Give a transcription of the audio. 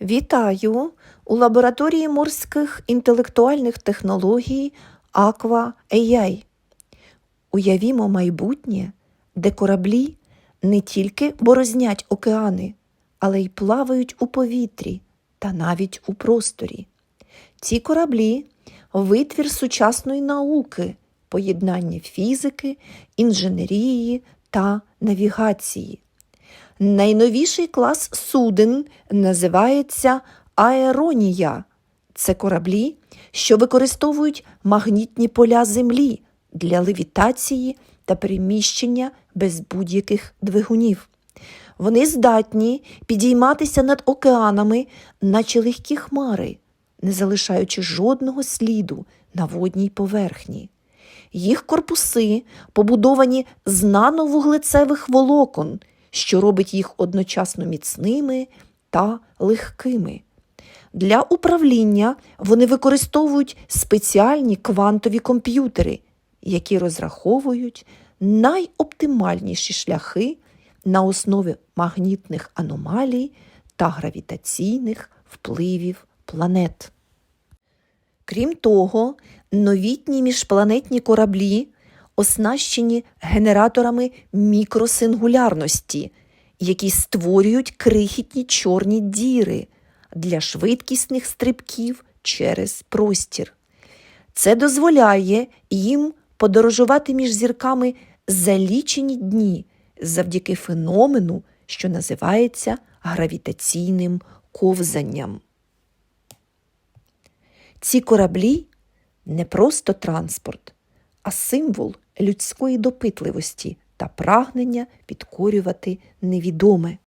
Вітаю у лабораторії морських інтелектуальних технологій Aqua AI. Уявімо майбутнє, де кораблі не тільки борознять океани, але й плавають у повітрі та навіть у просторі. Ці кораблі витвір сучасної науки, поєднання фізики, інженерії та навігації. Найновіший клас суден називається аеронія. Це кораблі, що використовують магнітні поля Землі для левітації та переміщення без будь-яких двигунів. Вони здатні підійматися над океанами, наче легкі хмари, не залишаючи жодного сліду на водній поверхні. Їх корпуси побудовані з нановуглецевих волокон, що робить їх одночасно міцними та легкими. Для управління вони використовують спеціальні квантові комп'ютери, які розраховують найоптимальніші шляхи на основі магнітних аномалій та гравітаційних впливів планет. Крім того, новітні міжпланетні кораблі оснащені генераторами мікросингулярності, які створюють крихітні чорні діри для швидкісних стрибків через простір. Це дозволяє їм подорожувати між зірками за лічені дні завдяки феномену, що називається гравітаційним ковзанням. Ці кораблі не просто транспорт, а символ людської допитливості та прагнення підкорювати невідоме.